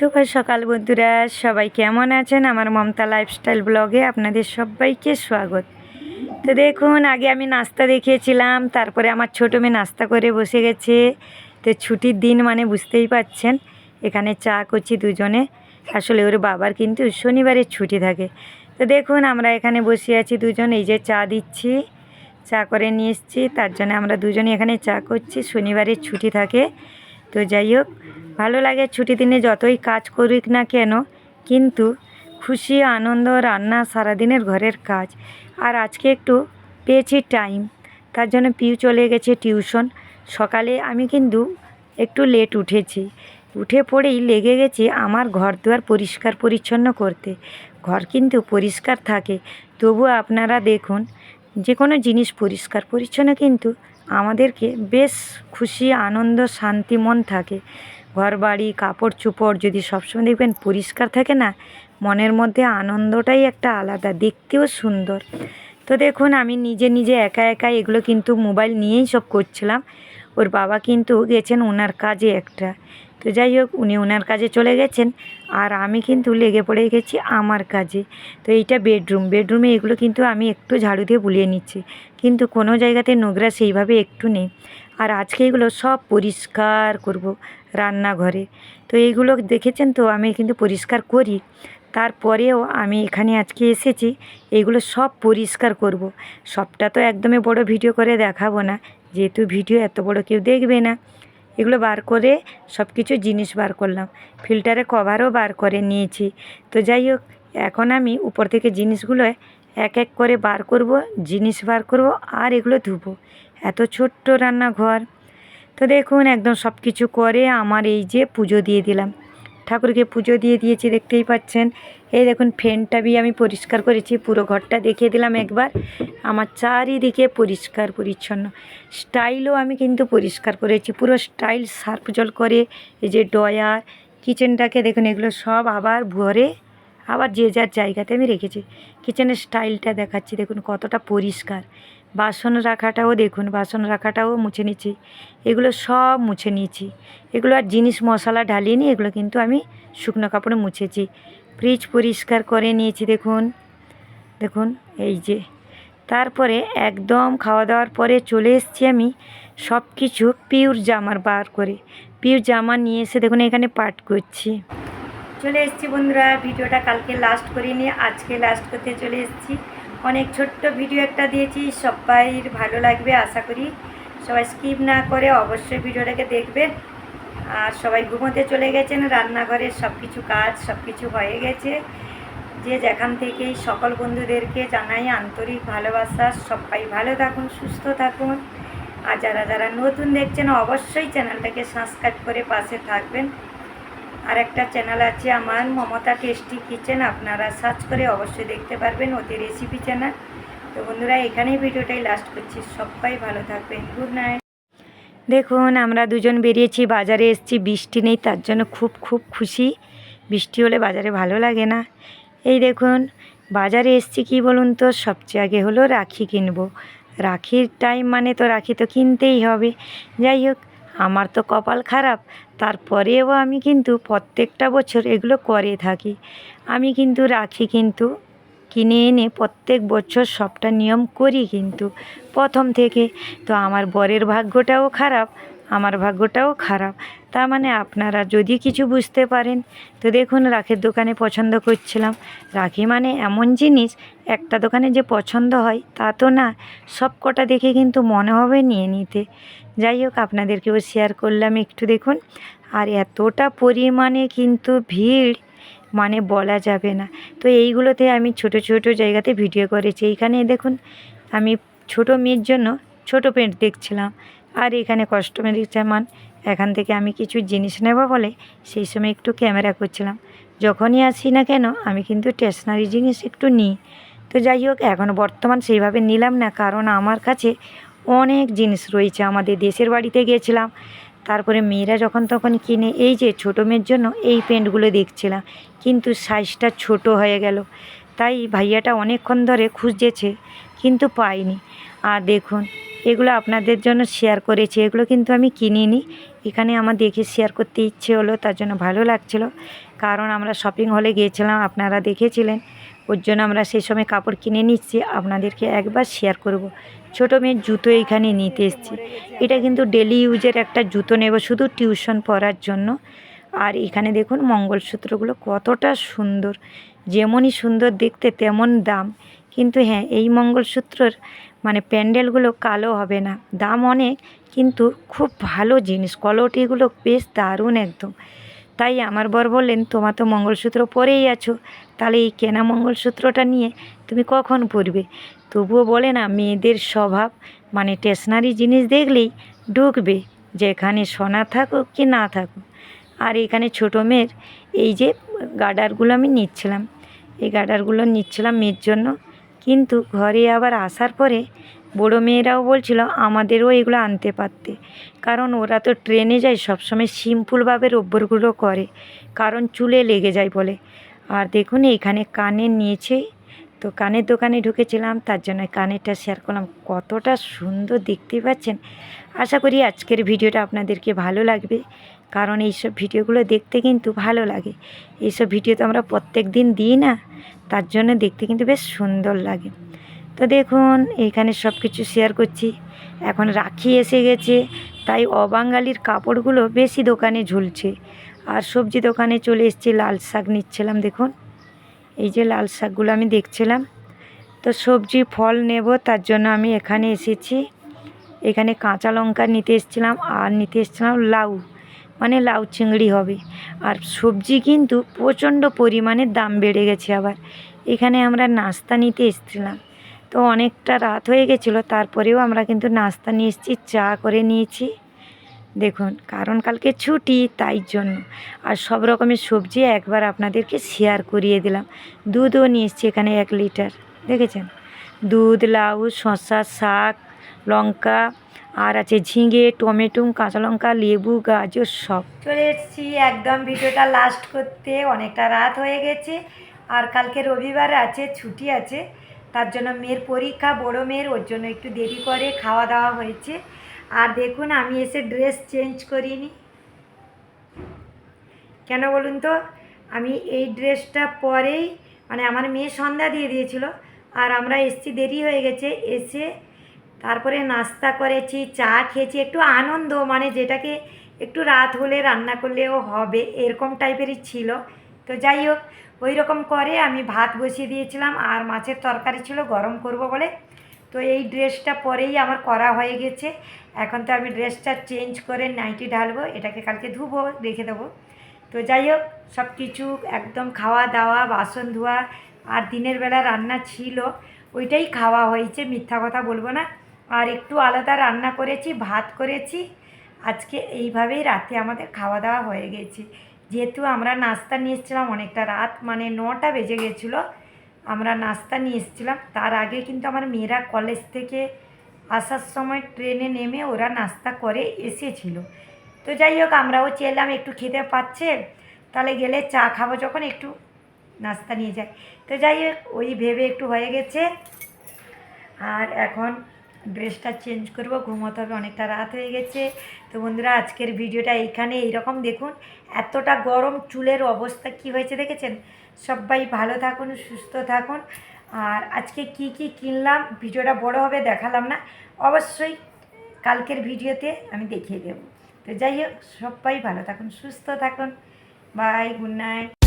শুভ সকাল বন্ধুরা। সবাই কেমন আছেন? আমার মমতা লাইফস্টাইল ব্লগে আপনাদের সবাইকে স্বাগত। তো দেখুন, আগে আমি নাস্তা দেখিয়েছিলাম, তারপরে আমার ছোটো মেয়ে নাস্তা করে বসে গেছে। তো ছুটির দিন মানে বুঝতেই পাচ্ছেন, এখানে চা করছি দুজনে। আসলে ওর বাবার কিন্তু শনিবারে ছুটি থাকে। তো দেখুন, আমরা এখানে বসে আছি দুজন, এই যে চা দিচ্ছি, চা করে নিয়ে এসেছি। তার জন্য আমরা দুজনে এখানে চা করছি শনিবারে ছুটি থাকে। তো যাই হোক, ভালো লাগে ছুটি দিনে যতই কাজ করুক না কেন, কিন্তু খুশি, আনন্দ, রান্না সারাদিনের ঘরের কাজ। আর আজকে একটু পেয়েছি টাইম তার জন্য পিউ চলে গেছে টিউশন সকালে আমি কিন্তু একটু লেট উঠেছি। উঠে পড়েই লেগে গেছি আমার ঘর দুয়ার পরিষ্কার পরিচ্ছন্ন করতে। ঘর কিন্তু পরিষ্কার থাকে তবু আপনারা দেখুন, যে কোনো জিনিস পরিষ্কার পরিচ্ছন্ন কিন্তু আমাদেরকে বেশ খুশি, আনন্দ, শান্তি, মন থাকে। ঘর বাড়ি কাপড় চোপড় যদি সবসময় দেখবেন পরিষ্কার থাকে না, মনের মধ্যে আনন্দটাই একটা আলাদা, দেখতেও সুন্দর। তো দেখুন, আমি নিজে নিজে একা একা এগুলো কিন্তু মোবাইল নিয়েই সব করছিলাম। ওর বাবা কিন্তু গেছেন ওনার কাজে একটা। তো যাই হোক, উনি ওনার কাজে চলে গেছেন। আর আমি কিন্তু লেগে পড়ে গেছি আমার কাজে। তো এইটা বেডরুম। বেডরুমে এগুলো কিন্তু আমি একটু ঝাড়ু দিয়ে বুলিয়ে নিচ্ছি। কিন্তু কোনো জায়গাতে নোংরা সেইভাবে একটু নেই। আর আজকে এগুলো সব পরিষ্কার করব রান্নাঘরে। তো এইগুলো দেখেছেন তো, আমি কিন্তু পরিষ্কার করি। তারপরেও আমি এখানে আজকে এসেছি এইগুলো সব পরিষ্কার করব। সবটা তো একদমই বড় ভিডিও করে দেখাবো না। যেহেতু ভিডিও এত বড় কেউ দেখবে না। এগুলো বার করে সব কিছু জিনিস বার করলাম। ফিল্টারে কভারও বার করে নিয়েছি। তো যাই হোক, এখন আমি উপর থেকে জিনিসগুলো এক এক করে বার করব, জিনিস বার করব আর এগুলো ধুব। এত ছোট্ট রান্নাঘর। তো দেখুন, একদম সব কিছু করে আমার এই যে পুজো দিয়ে দিলাম। ঠাকুরকে পুজো দিয়ে দিয়েছি, দেখতেই পাচ্ছেন। এই দেখুন, ফ্যানটা বি আমি পরিষ্কার করেছি, পুরো ঘরটা দেখিয়ে দিলাম একবার। আমার চারিদিকে পরিষ্কার, পরিচ্ছন্ন। স্টাইলও আমি কিন্তু পরিষ্কার করেছি, পুরো স্টাইল সার্ফ জল করে, এই যে ডয়ার কিচেনটাকে দেখুন, এগুলো সব আবার ভরে আবার যে যার জায়গাতে আমি রেখেছি। কিচেনের স্টাইলটা দেখাচ্ছি, দেখুন কতটা পরিষ্কার। বাসন রাখাটাও দেখুন, বাসন রাখাটাও মুছে নিচ্ছি। এগুলো সব মুছে নিয়েছি। এগুলো আর জিনিস মশলা ঢালিয়ে নিয়ে এগুলো কিন্তু আমি শুকনো কাপড়ে মুছেছি। ফ্রিজ পরিষ্কার করে নিয়েছি, দেখুন। দেখুন, এই যে। তারপরে একদম খাওয়া দাওয়ার পরে চলে এসেছি আমি সব কিছু পিওর জামার বার করে। পিওর জামা নিয়ে এসে দেখুন, এখানে পাট করছি। চলে এসেছি বন্ধুরা, ভিডিওটা কালকে লাস্ট করে নিয়ে আজকে লাস্ট করতে চলে এসেছি। অনেক ছোট্ট ভিডিও একটা দিয়েছি সবাই ভালো লাগবে আশা করি। সবাই স্কিপ না করে অবশ্যই ভিডিওটাকে দেখবেন আর সবাই ঘুমোতে চলে গেছেন রান্নাঘরের সব কিছু কাজ সব কিছু হয়ে গেছে। যে যেখান থেকেই সকল বন্ধুদেরকে জানাই আন্তরিক ভালোবাসা সবাই ভালো থাকুন, সুস্থ থাকুন। আর যারা যারা নতুন দেখছেন, অবশ্যই চ্যানেলটাকে সাবস্ক্রাইব করে পাশে থাকবেন। আর একটা চ্যানেল আছে আমার, মমতা টেস্টি কিচেন আপনারা সার্চ করে অবশ্যই দেখতে পারবেন ওদের রেসিপি চ্যানেল তো বন্ধুরা, এখানেই ভিডিওটাই লাস্ট করছি। সবাই ভালো থাকবেন। গুড নাইট দেখুন, আমরা দুজন বেরিয়েছি, বাজারে এসেছি, বৃষ্টি নেই, তার জন্য খুব খুব খুশি। বৃষ্টি হলে বাজারে ভালো লাগে না। এই দেখুন, বাজারে এসছি কি বলুন তো, সবচেয়ে আগে হলো রাখি কিনবো। রাখির টাইম মানে তো রাখি তো কিনতেই হবে। যাই হোক আমার তো কপাল খারাপ। তারপরেও আমি কিন্তু প্রত্যেকটা বছর এগুলো করে থাকি। আমি কিন্তু রাখি কিন্তু, কিনে এনে প্রত্যেক বছর সবটা নিয়ম করি কিন্তু। প্রথম থেকে তো আমার বরের ভাগ্যটাও খারাপ, আমার ভাগ্যটাও খারাপ। তার মানে আপনারা যদি কিছু বুঝতে পারেন, তো দেখুন রাখির দোকানে পছন্দ করছিলাম। রাখি মানে এমন জিনিস, একটা দোকানে যে পছন্দ হয় তা তো না সব কটা দেখে কিন্তু মনে হবে নিয়ে নিতে। যাই হোক, আপনাদেরকেও শেয়ার করলাম একটু দেখুন। আর এতটা পরিমাণে কিন্তু ভিড় মানে বলা যাবে না। তো এইগুলোতে আমি ছোট ছোট জায়গাতে ভিডিও করেছি। এইখানে দেখুন, আমি ছোট মেয়ের জন্য ছোট প্যান্ট দেখছিলাম। আর এখানে কস্টমেটিক সামান এখান থেকে আমি কিছু জিনিস নেব বলে সেই সময় একটু ক্যামেরা করছিলাম। যখনই আসি না কেন, আমি কিন্তু স্টেশনারি জিনিস একটু নিই। তো যাই হোক, এখন বর্তমান সেইভাবে নিলাম না। কারণ আমার কাছে অনেক জিনিস রয়েছে আমাদের দেশের বাড়িতে গিয়েছিলাম তারপরে মেয়েরা যখন তখন কিনে, এই যে ছোটো মেয়ের জন্য এই প্যান্টগুলো দেখছিলাম, কিন্তু সাইজটা ছোট হয়ে গেল। তাই ভাইয়াটা অনেকক্ষণ ধরে খুঁজেছে, কিন্তু পাইনি আর দেখুন, এগুলো আপনাদের জন্য শেয়ার করেছি, এগুলো কিন্তু আমি কিনিনি। এখানে আমার দেখে শেয়ার করতে ইচ্ছে হলো, তার জন্য ভালো লাগছিল। কারণ আমরা শপিং হলে গিয়েছিলাম, আপনারা দেখেছিলেন। ওর জন্য আমরা সেই সময় কাপড় কিনে নিচ্ছি, আপনাদেরকে একবার শেয়ার করব। ছোটো মেয়ের জুতো এখানে নিতে এসেছি। এটা কিন্তু ডেলি ইউজের একটা জুতো নেব, শুধু টিউশন পড়ার জন্য। আর এখানে দেখুন মঙ্গলসূত্রগুলো কতটা সুন্দর। যেমনই সুন্দর দেখতে তেমন দাম। কিন্তু হ্যাঁ এই মঙ্গলসূত্রর মানে প্যান্ডেলগুলো কালো হবে না। দাম অনেক, কিন্তু খুব ভালো জিনিস। কোয়ালিটিগুলো বেশ দারুণ একদম। তাই আমার বর বললেন, তোমার তো মঙ্গলসূত্র পরেই আছো। তাহলে এই কেনা মঙ্গলসূত্রটা নিয়ে তুমি কখন পরবে? তবুও বলে না, মেয়েদের স্বভাব মানে স্টেশনারি জিনিস দেখলেই ঢুকবে, যেখানে সোনা থাকুক কি না থাকুক। আর এখানে ছোটো মেয়ের এই যে গার্ডারগুলো আমি নিচ্ছিলাম, এই গার্ডারগুলো নিচ্ছিলাম মেয়ের জন্য। কিন্তু ঘরে আবার আসার পরে বড়ো মেয়েরাও বলছিল, আমাদেরও এগুলো আনতে পারতে। কারণ ওরা তো ট্রেনে যায়, সবসময় সিম্পলভাবে রব্বরগুলো করে, কারণ চুলে লেগে যায় বলে। আর দেখুন, এখানে কানের নিয়েছে, তো কানের দোকানে ঢুকেছিলাম, তার জন্য কানেরটা শেয়ার করলাম। কতটা সুন্দর দেখতে পাচ্ছেন। আশা করি আজকের ভিডিওটা আপনাদেরকে ভালো লাগবে, কারণ এইসব ভিডিওগুলো দেখতে কিন্তু ভালো লাগে। এইসব ভিডিও তো আমরা প্রত্যেক দিন দিই না, তার জন্য দেখতে কিন্তু বেশ সুন্দর লাগে। তো দেখুন, এখানে সব কিছু শেয়ার করছি। এখন রাখি এসে গেছে, তাই অবাঙালির কাপড়গুলো বেশি দোকানে ঝুলছে। আর সবজি দোকানে চলে এসেছি, লাল শাক নিচ্ছিলাম, দেখুন। এই যে লাল শাকগুলো আমি দেখছিলাম। তো সবজি ফল নেব, তার জন্য আমি এখানে এসেছি। এখানে কাঁচা লঙ্কা নিতে এসেছিলাম, আর নিতে এসেছিলাম লাউ। মানে লাউ চিংড়ি হবে। আর সবজি কিন্তু প্রচণ্ড পরিমাণে দাম বেড়ে গেছে আবার। এখানে আমরা নাস্তা নিতে এসেছিলাম। তো অনেকটা রাত হয়ে গেছিল, তারপরেও আমরা কিন্তু নাস্তা নিয়ে এসেছি, চা করে নিয়েছি। দেখুন, কারণ কালকে ছুটি, তাই জন্য। আর সব রকমের সবজি একবার আপনাদেরকে শেয়ার করিয়ে দিলাম। দুধও নিয়ে এসেছি এখানে এক লিটার দেখেছেন? দুধ, লাউ, শসা, শাক, লঙ্কা, আর আছে ঝিঙে, টমেটো, কাঁচা লঙ্কা, লেবু, গাজর, সব। চলে এসেছি একদম ভিডিওটা লাস্ট করতে, অনেকটা রাত হয়ে গেছে। আর কালকে রবিবার আছে, ছুটি আছে। তার জন্য মেয়ের পরীক্ষা, বড় মেয়ের, ওর জন্য একটু দেরি করে খাওয়া দাওয়া হয়েছে। আর দেখুন, আমি এসে ড্রেস চেঞ্জ করিনি। কেন বলুন তো? আমি এই ড্রেসটা পরেই মানে আমার মেয়ে সন্ধ্যা দিয়ে দিয়েছিল, আর আমরা এসছি, দেরি হয়ে গেছে, এসে তারপরে নাস্তা করেছি, চা খেয়েছি, একটু আনন্দ মানে যেটাকে একটু রাত হলে রান্না করলেও হবে, এরকম টাইপেরই ছিল। তো যাই হোক ওই রকম করে আমি ভাত বসিয়ে দিয়েছিলাম আর মাছের তরকারি ছিল গরম করব বলে। তো এই ড্রেসটা পরেই আমার করা হয়ে গেছে। এখন তো আমি ড্রেসটা চেঞ্জ করে নাইটি ঢালবো, এটাকে কালকে ধুবো, রেখে দেবো। তো যাই হোক সব কিছু একদম খাওয়া দাওয়া, বাসন ধোয়া আর দিনের বেলা রান্না ছিল, ওইটাই খাওয়া হয়েছে, মিথ্যা কথা বলব না। আর একটু আলাদা রান্না করেছি, ভাত করেছি। আজকে এইভাবেই রাতে আমাদের খাওয়া দাওয়া হয়ে গেছে। যেহেতু আমরা নাস্তা নিয়ে এসেছিলাম অনেকটা রাত মানে নটা বেজে গেছিল, আমরা নাস্তা নিয়ে এসেছিলাম। তার আগে কিন্তু আমার মেয়েরা কলেজ থেকে আসার সময় ট্রেনে নেমে ওরা নাস্তা করে এসেছিল। তো যাই হোক, আমরাও চেলাম, একটু খেতে পাচ্ছে, তাহলে গেলে চা খাব যখন একটু নাস্তা নিয়ে যাই। তো যাই হোক, ওই ভেবে একটু হয়ে গেছে। আর এখন ড্রেসটা চেঞ্জ করব, ঘুমোতে হবে, অনেকটা রাত হয়ে গেছে। তো বন্ধুরা, আজকের ভিডিওটা এইখানে এইরকম দেখুন, এতটা গরম, চুলের অবস্থা কি হয়েছে দেখেছেন? সবাই ভালো থাকুন, সুস্থ থাকুন। আর আজকে কি কি কিনলাম, ভিডিওটা বড় হবে, দেখালাম না। অবশ্যই কালকের ভিডিওতে আমি দেখিয়ে দেব। তো যাই হোক, সবাই ভালো থাকুন, সুস্থ থাকুন। Bye, good night.